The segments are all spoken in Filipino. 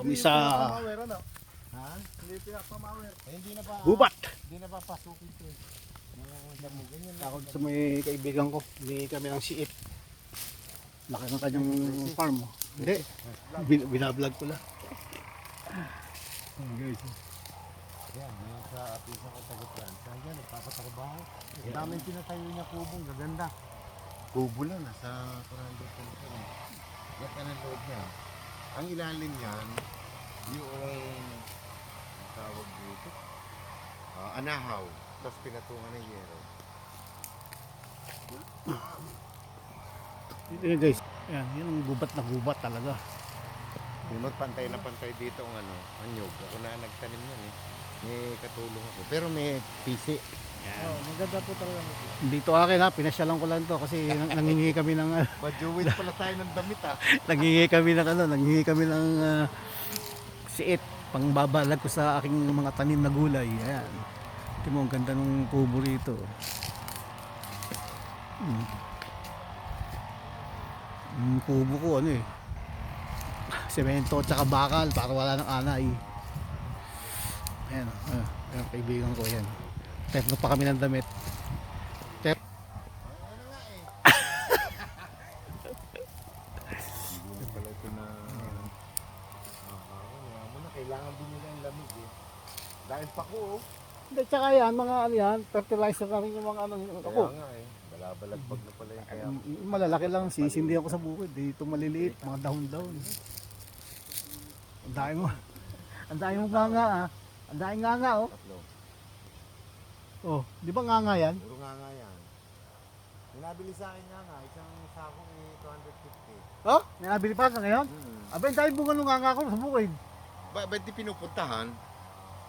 kami sa ano? Ha? Hindi pinapamawer. Eh, hindi na ba? gubat. Hindi na ba pasukin to eh. Sa may kaibigan ko, hindi kami ng siit. Laki ng kanyang farm. oh. Hindi, bin- binablog ko lang. Oh, guys. Yan, yung sa pisa ko tagot yan. Sa yan, nagpapatrabaho. Ang daming tinatayo niya kubong, gaganda. Kubo lang, nasa 400 ka na yan. Yan ka ng loob niya. Ang ilalim niyan, yung tawag dito, ah, anahaw. Tapos pinatungan ng yero. Ito yun guys. Yan, yun ang gubat na gubat talaga. Yung magpantay na pantay dito ang ano, ang nyug. Ako na nagtanim yan eh. May katulong ako. Pero may pisi. Oh, maganda po talaga. Dito akin ha, pinasyalan ko lang to kasi nang- nangingi kami ng ano, Majuwid pala tayo ng damit ah. nangingi kami ng ano, nangingi kami ng ah, siit pang babalag ko sa aking mga tanim na gulay. Ayan. Ito mo, ang ganda ng kubo rito. Hmm. Yung kubo ko ano eh. Semento at saka bakal para wala ng anay. Ayan, uh, ayan kaibigan ko yan. Tepno pa kami ng damit. Eh. Na. Kailangan din nila ang lamig eh. Dahil pa ko oh. Hindi, tsaka yan, mga ano yan, fertilizer na rin yung mga ano, Kaya ako. nga eh. Balabalagbag na pala yung kaya. Yung malalaki lang, sisindihan ko sa bukid. Dito maliliit, mga dahon-dahon. Ang dami mo. Ang dami mo nga nga ah. Ang dami nga nga oh. Tatlo. Oh, di ba nga nga yan? Puro nga nga yan. May nabili sa akin nga nga. Isang sako eh 250. Oh, may nabili pa ka ngayon? Hmm. Abay, dahil bunga nung nga nga ko sa bukid. Ba ba't di pinupuntahan?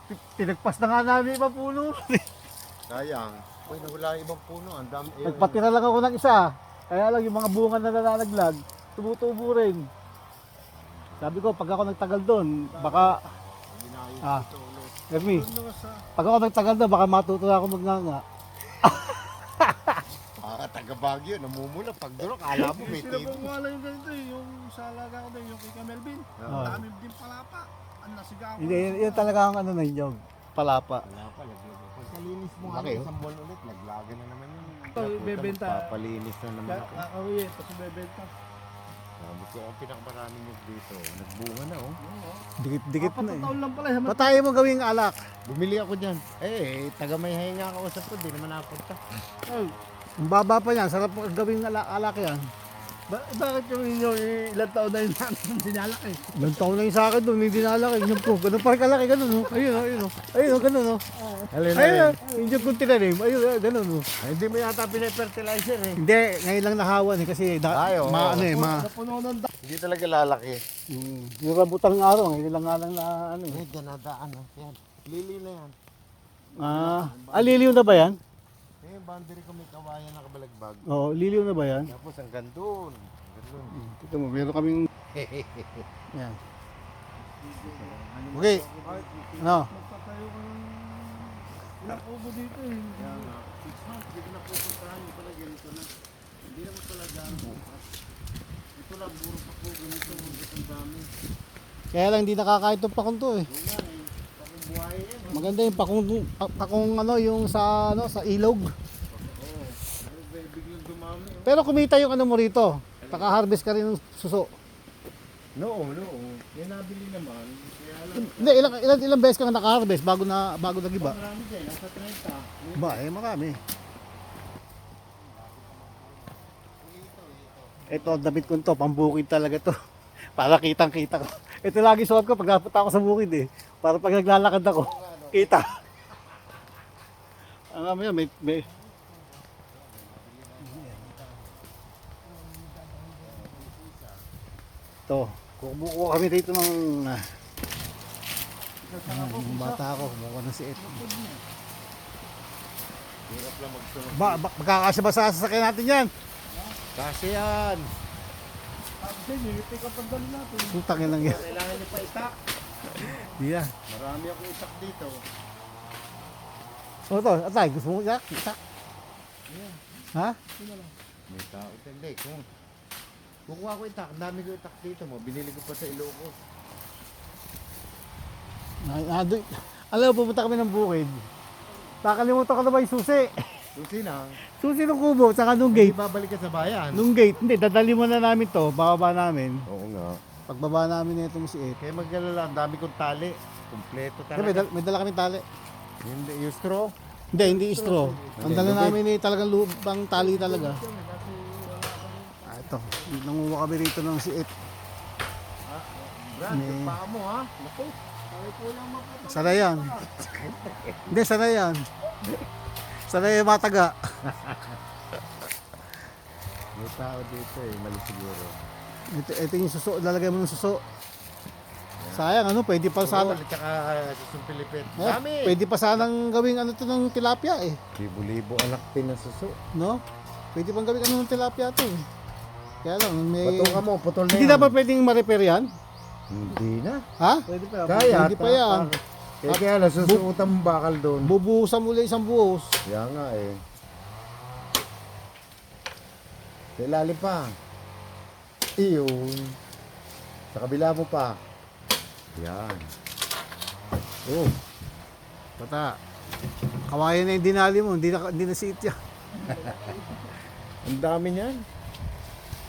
Pi- Pinagpas na nga namin ibang puno. Sayang. Uy, nawala ibang puno. Ang dami. eh, Nagpatira lang ako ng isa. Kaya lang yung mga bunga na nalalaglag, tumutubo rin. Sabi ko, pag ako nagtagal doon, baka, Ah. ito Doon na sa... pag ako nagtagal doon, baka matuto na ako magnganga. Ah, taga Baguio, namumula. Pag duro, kala mo may Sila tibo. po wala yung ganito eh. Yung sa alaga ko din, yung kay Melvin. Ah. Oh. Dami din palapa. Ang nasiga ako. Hindi, yun, yun talaga ang ano na yun, palapa. Wala pa, laglag. Pagkalinis mo nga isang buwan ulit, laglagan na naman yun. Ito, bebenta. Papalinis na naman ako. Kakauwi, tapos bebenta. Sabi ko, ang pinakamarami nyo dito. Nagbunga na oh. Dikit-dikit na eh. taon lang pala. Hamat Patay mo gawing alak. Bumili ako dyan. Eh, taga may hahinga ako sa po. Di naman napunta. Ay, Ang baba pa yan, sarap gawing alak, alak yan. Ba- bakit yung inyo eh, ilang taon na yun natin dinalak eh? Ilang taon na yung sa akin doon, dinalaki. Yung po, ganun pa rin kalaki, ganun oh. Ayun oh, ayun oh. Ayun oh, ganun oh. Alin Ayun oh, yung joke kong tinanim, ayun oh, ganun oh. Ay, hindi mo yata pinafertilizer eh. Hindi, ngayon lang nahawan eh, kasi da, Ay, oo. ma, ano eh, ma, Napuno ng da- Hindi talaga lalaki. mm, yung rambutan ng araw, ngayon lang nga lang na ano eh. Eh, ganadaan oh. Yan. Lili na yan. Ah, ah, liliw na ba yan? Eh, boundary ko may kawayan na kabalagbag. Oo, oh, liliw na ba yan? Tapos hanggang doon. Hanggang doon. Ito mo, meron kaming, yan. Okay. Ano? Magtatayo ko ng ilang dito eh. Kaya nga, six months, hindi ko na pupuntahan yung pala ganito na. Hindi naman talaga. Ito lang, puro pa po ganito. Ang dami. Kaya lang hindi nakakain itong pakong to eh. Wala eh. Eh. Maganda yung pakong, pa- pakong ano, yung sa, ano, sa ilog. Oo. Pero be- biglang dumami. oh. Pero kumita yung ano mo rito. Naka-harvest ka rin ng suso. No, no. Yan nabili naman. Kaya lang. Hindi, ilang, ilang, ilang beses ka naka-harvest bago na bago nagiba? Marami dyan. Nasa 30. Ba, eh marami. Ito, damit ko to, pambukid talaga to. Para kitang kita ko. Ito lagi suot ko pag napunta ako sa bukid eh. Para pag naglalakad ako, kita. Ang ano yun, may, may... Ito, kukubuko kami dito ng... ah, ng bata ako, kumuha ng siit. Hirap lang magsunod. Ba, ba magkakasya ba sa sasakyan natin yan? Kasi yan. Kasi dali natin. Putangin lang yan. Kailangan niyo pa itak. Na. Marami akong itak dito. O to, atay, gusto mo isak? Isak? Ha? May tao. Hindi. Kung kukuha ko itak, ang dami ko itak dito mo. Binili ko pa sa Ilocos. Na, na, alam mo, pupunta kami ng bukid. Nakalimutan ko na ba yung susi? Susi na. Susi ng kubo, saka nung Hindi gate. babalik ka sa bayan. Nung gate, hindi, dadali mo na namin to, bababa namin. Oo nga. Pagbaba namin nito si Ed. Kaya magkalala, ang dami kong tali. Kompleto Kaya may, talaga. dal- may dala kami tali. Hindi, yung straw. Hindi, hindi straw. Ang dala namin eh, talagang lubang tali talaga. Ah, ito. Nanguha kami rito ng si Ed. Brad, May- paa mo ha. Naku. Sana yan. Hindi, sana yan. Sana yung mataga. May tao dito eh, mali siguro. Ito, ito yung suso, lalagay mo ng suso. Sayang, ano, pwede pa sana. At saka susong Pilipit. Eh, Dami. pwede pa sanang gawing ano to ng tilapia eh. Libo-libo anak pinasuso. No? Pwede pang gawing ano ng tilapia to eh. Kaya lang, may... Ka mo, putol na Hindi yan. dapat pwedeng ma-repair yan? Hindi na. Ha? Pwede pa. Kaya. Hindi pa yan. Eh, kaya lang, susuotan mo bakal doon. Bubuhusan muli isang buhos. Kaya nga eh. Sa ilalim pa. Iyon. Sa kabila mo pa. Yan. Oh, Bata. Kawayan na yung dinali mo, hindi na, hindi na siit yan. ang dami niyan.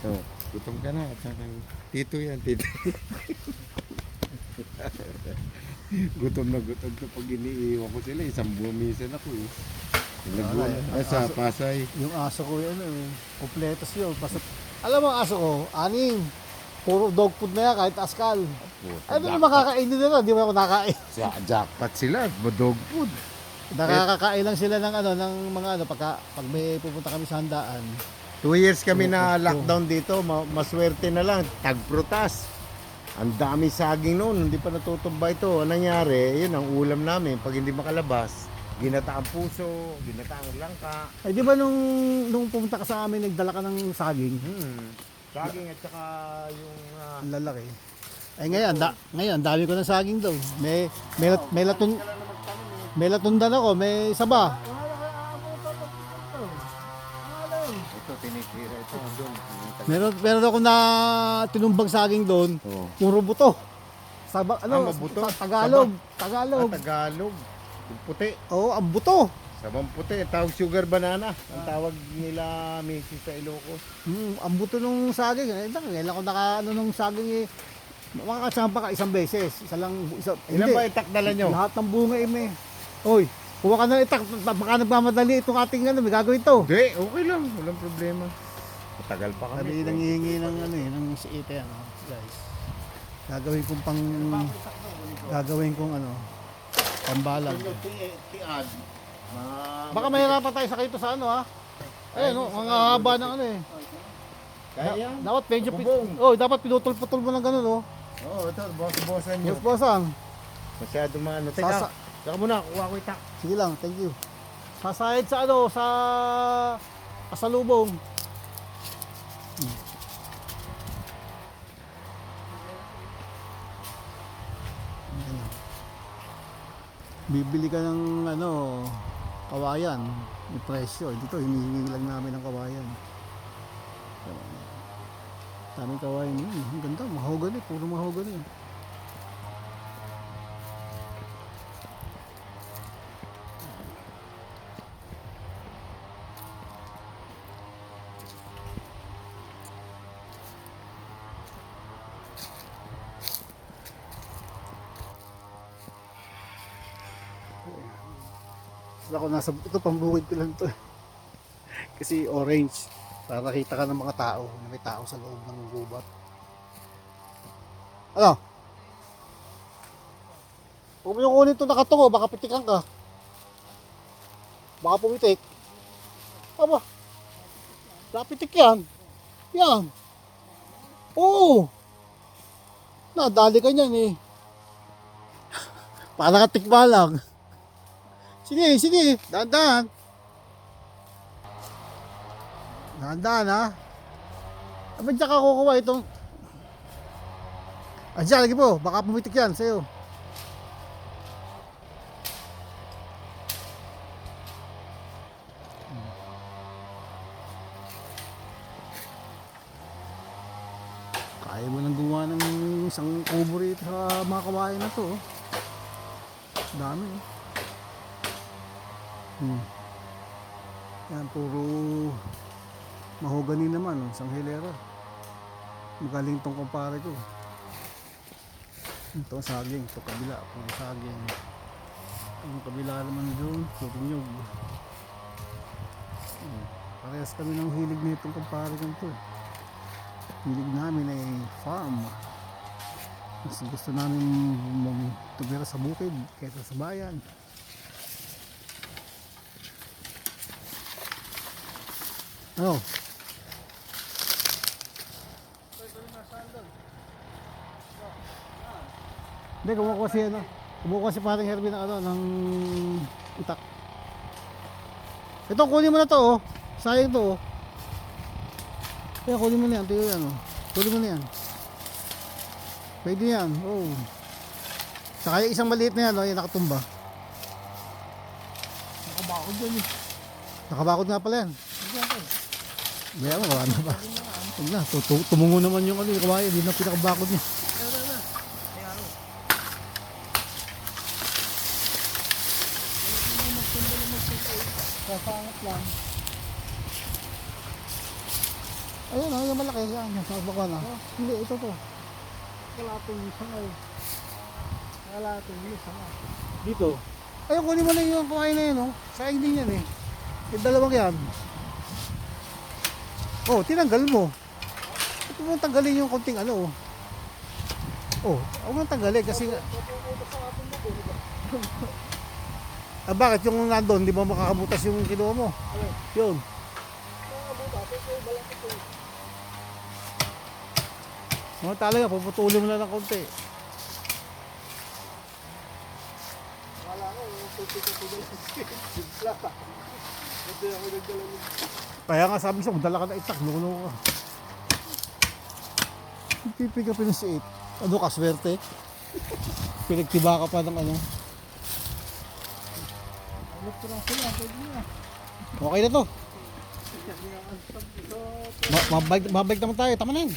Oh, gutom ka na. Tito yan, tito. gutom na gutom ko pag iniiwan ko sila. Isang bumisan ako eh. Eh. Ay, sa Pasay. Yung aso ko yun, eh, kompletos yun. Basta, alam mo ang aso ko, aning. Puro dog food na yan, kahit askal. Ano yung makakainin nila, di ba ako nakain? Ja- jackpot sila, dog food. Nakakakain lang sila ng ano, ng mga ano, pagka, pag may pupunta kami sa handaan. Two years kami na lockdown dito, ma- maswerte na lang, tagprutas. Ang dami saging noon, hindi pa natutumba ito. Ang nangyari, yun ang ulam namin. Pag hindi makalabas, ginataang puso, ginataang langka. Ay, di ba nung, nung pumunta ka sa amin, nagdala ka ng saging? Hmm. Saging at saka yung... ah, Ang lalaki. Ay ngayon, da, ngayon, ang dami ko ng saging daw. May, may, lat- may latun, may latundan ako, may saba. Meron, meron ako na tinumbang saging doon, Oh. puro buto. Saba, Ah, ano, mabuto? ta- Tagalog, Ah, Tagalog. Tagalog. Yung puti. Oo, ang buto. Sabang puti. Tawag sugar banana. Ang tawag nila Macy sa Ilocos. Hmm, ang buto nung saging. Eh, nak- kailan ko naka, ano nung saging eh, makakasama ka isang beses. Isa lang, isa, Ilan hindi. ba itak dala nyo? Lahat ng bunga eh, may. Oy, kuha ka na itak, baka nagmamadali itong ating ano, may gagawin to. Hindi, okay lang. Walang problema. Matagal pa kami. Sabi nangihingi ng ano eh, ng siite ano, guys. Gagawin kong pang gagawin kong ano, pambalag. Baka mahirapan tayo sakay ito sa ano ha. Ayun, no, ang haba ng ano eh. Kaya yan. Dapat medyo. Oh, dapat pinutol-putol mo ng ganun oh. Oo, ito, boss-bossan nyo. Yes, bossang. Masyado maano. Teka, Sasa- saka muna, kuha ko itak. Sige lang, thank you. Sasahid sa ano, sa kasalubong. Bibili ka ng ano, kawayan, may presyo. Dito, hinihingi lang namin ng kawayan. Daming kawayan yun. Ang ganda, mahogany, puro mahogany. Ako nasa, ito pambukid ko lang to. Kasi orange. Para nakita ka ng mga tao, na may tao sa loob ng gubat. Ano? Huwag mo yung kunin ito nakatungo, baka pitikan ka. Baka pumitik. Aba, napitik yan. Yan. Oo. Nadali ka niyan eh. Para ka lang. Sige, sige. Dahan-dahan. Dahan-dahan ha. Ah, ba't ka kukuha itong... Ah, dyan, lagi po. Baka pumitik yan sa'yo. Kaya mo nang gumawa ng isang kubo rito sa mga kawain na to. oh. Dami eh. Hmm. Yan, puro mahogani naman, oh, isang hilera. Magaling tong kumpare ko. Ito saging, ito kabila, puro saging. Ang kabila naman doon, puro nyug. Parehas kami ng hilig na itong kumpare ko to. Hilig namin ay farm. Mas gusto namin tumira sa bukid kaysa sa bayan. Ano? Hindi, kumukuha si ano. Kumukuha si paring Herbie ng ano, ng itak. Ito, kunin mo na to oh. Sayang to oh. Kaya kunin mo na yan, tiyo yan oh. Kunin mo na yan. Pwede yan, oh. Saka yung isang maliit na yan, oh, yung nakatumba. Nakabakod dyan eh. Nakabakod nga pala yan. Kaya mo, wala na ba? Huwag na, tu- tu- tumungo naman yung ano, yung kawayan, hindi na pinakabakod niya. Sasangat lang. Ayun, oh, yung malaki, yan, yung sa bakwan ah. Hindi, ito to. Kalatong nga eh. Kalatong isa nga. Dito. Ayun, kunin mo na yung kawain na yun, oh. Sayang din yan eh. Yung dalawang yan. Oh, tinanggal mo. Ito mo tanggalin yung konting ano, oh. Oh, huwag mo tanggalin kasi nga. Ah, bakit yung nandun, di ba makakabutas yung kinuha mo? Yun. Mga talaga, puputulin mo na ng konti. Wala ko, yung tuti-tuti ng Simpla. Hindi ako nagdala ng Kaya nga sabi siya, magdala ka na itak, nukulo ka. Pipigapin na si It. Ano ka, swerte? Pinagtiba ka pa ng ano. Okay na to. Ma mabalik, mabalik naman tayo, tama na yun.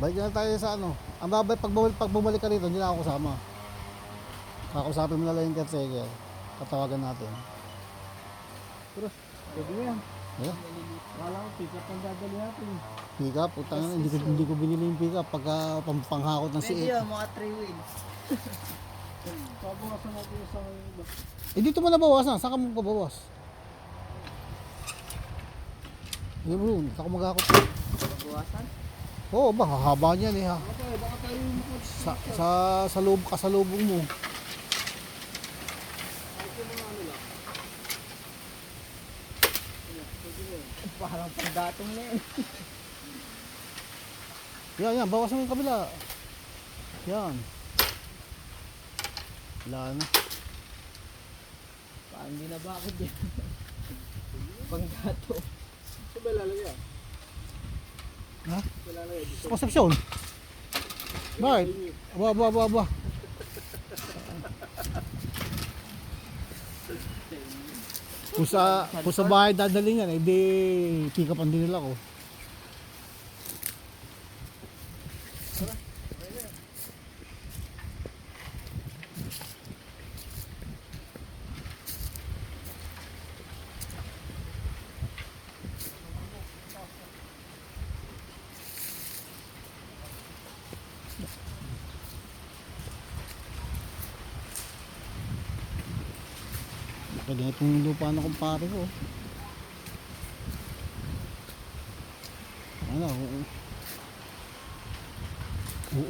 Balik na tayo sa ano. Ang babalik, pag, bumalik, pag bumalik ka rito, hindi na ako kasama. Kakausapin mo na lang yung caretaker. Tatawagan natin. Pwede yan. Yeah. Wala ko, pick up ang dadali natin. Pick up, utang hindi ko, hindi ko binili yung pick up pagka pang, panghakot ng si It. yun, mga 3 wheels. Pabawasan natin yung sa iba. Eh dito mo na bawasan, saan ka mo pabawas? Hindi mo yun, saan ka maghakot? Bawasan? Oo ba, hahaba niyan eh ha. Baka, baka tayo yung. Sa, sa, sa loob, kasalubong mo. Panggatong na yun. Yan, yan, bawasan mo yung kabila. Yan. Wala na. Parang hindi na bakit yan. Panggato. Saan ba lalagay ah? Ha? Saan lalagay? Dito. Concepcion. Bakit? Aba, aba, aba, aba. Kung sa, kung sa bahay dadalhin yan, eh di pick up ang din nila ko. Pwede itong lupa na kumpare ko. Ano,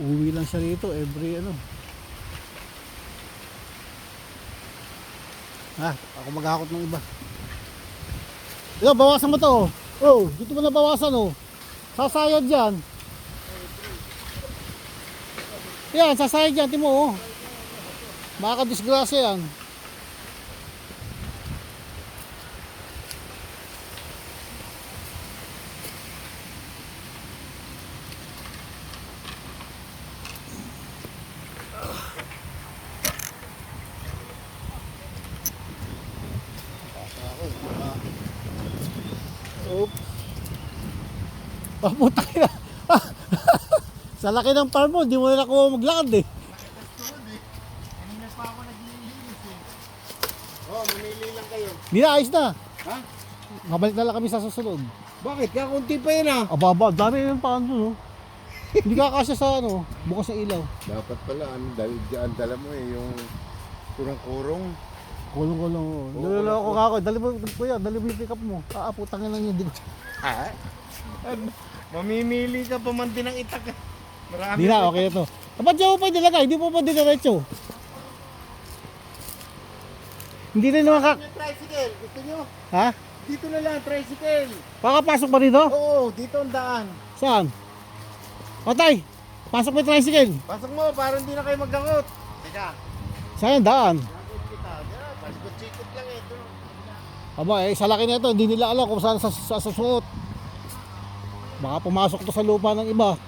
uuwi lang siya rito every ano. Ha, ako maghakot ng iba. Yo, bawasan mo to. Oh, dito mo na bawasan oh. Sasayad diyan. Yan, sasayad diyan, timo oh. Makaka-disgrasya yan. Ah, oh, putang. Sa laki ng farm mo, hindi mo na nakuha maglakad eh. Oh, mamili lang kayo. Hindi na, ayos na. Ha? Mabalik na lang kami sa susunod. Bakit? Kaya kunti pa yan ah. Ababa, dami yung paan doon. Oh. hindi kakasya sa ano, bukas ng ilaw. Dapat pala, ano, dahil dyan, dala mo eh, yung kurang-kurong. Kulong-kulong. Oh, Lalo ako kako, dali mo, kuya, dali mo yung pick up mo. Ah, putangin lang yun, hindi ko. Ha? Mamimili ka pa man din ng itak. Marami. di na, okay na to. Ah, Ba't dyan mo pa nilagay? Hindi mo pa diniretso. Hindi rin naman ka... Tricycle, gusto nyo? Ha? Dito na lang, tricycle. Pakapasok pa dito? Oo, dito ang daan. Saan? Patay! Pasok mo tricycle. Pasok mo, para hindi na kayo magdakot. Teka, Saan yung daan? ito. Aba, eh, sa laki na ito, hindi nila alam kung saan sa, sa susuot. Baka pumasok to sa lupa ng iba.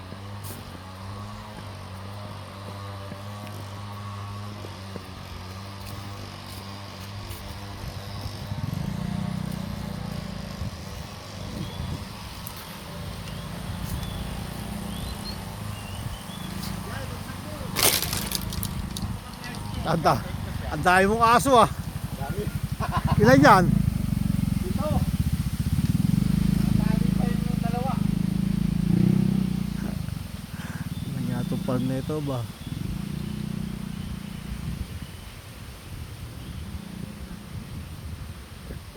Anda, ang dami mong aso ah. Ilan yan? Dito. Tali pa yung dalawa. Ano nga itong farm na ito ba?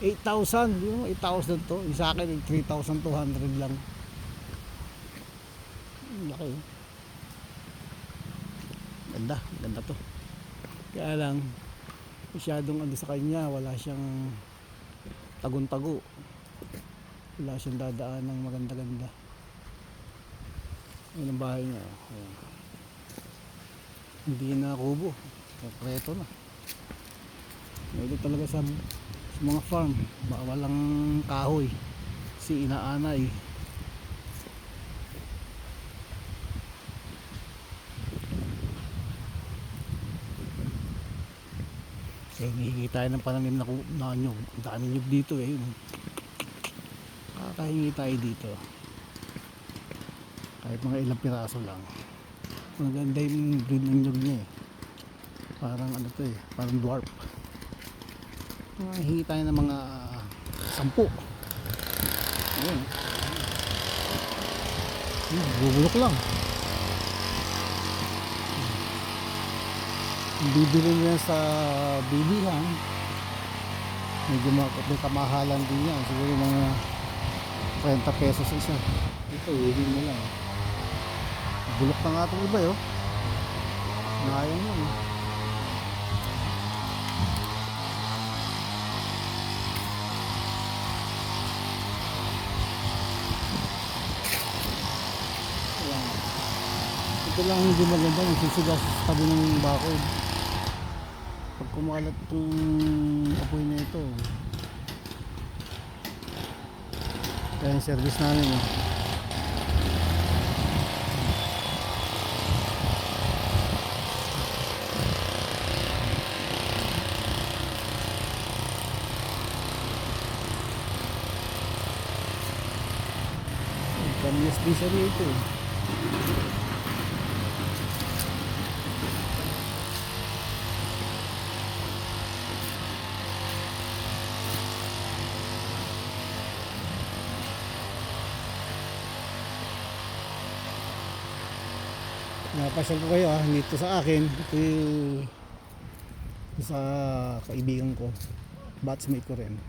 Eight thousand, mo, eight thousand to. Yung Sa akin, three thousand two hundred lang. Ang Laki. Ganda, ganda to. Kaya lang, masyadong ano sa kanya, wala siyang tagun-tago. Wala siyang dadaan ng maganda-ganda. Yan ang bahay niya. Ayan. Hindi na kubo. Konkreto na. Ito talaga sa, sa mga farm. Baka walang kahoy. Si inaanay. Eh, hihingi tayo ng pananim na, na nyug. Ang dami nyug dito eh. Kakahingi tayo dito. Kahit mga ilang piraso lang. Maganda yung breed ng nyug niya eh. Parang ano to eh, parang dwarf. Hingi tayo ng mga sampu. Ayun. Ayun, bubulok lang. Bibili niya sa bilihan. Medyo may kamahalan din yan. Siguro mga 30 pesos isa. Ito, uwi mo lang. Bulok na nga itong iba yun. Sayang yun. eh. Ito lang hindi maganda yung sisigas sa tabi ng bakod. Pag kumalat itong apoy na ito. Kaya yung service namin eh. Din siya dito eh. Napasyal ko kayo ah, dito sa akin. Ito sa kaibigan ko. Batchmate ko rin.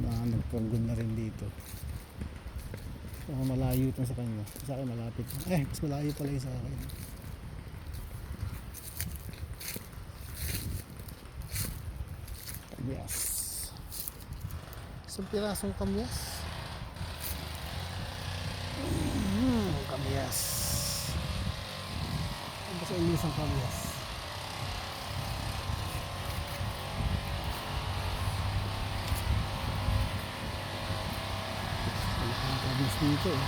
Na nagpurgon na rin dito. So, malayo ito sa kanya. Sa akin malapit. Eh, mas malayo pala yung sa akin. Kamyas. Isang pirasong kamyas. Mm, kamyas. Ano ba sa inyo isang kamyas? Wala kamyas dito eh.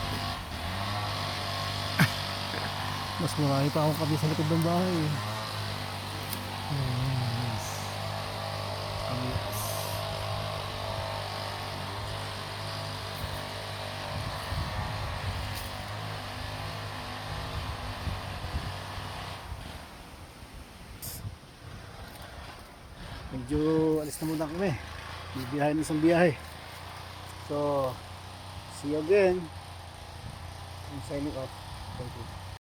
Mas marami pa akong kamyas sa likod ng bahay eh. Kamyas. Medyo alis na muna kami. Bibiyahe na isang biyahe. So, see you again. I'm signing off. Thank you.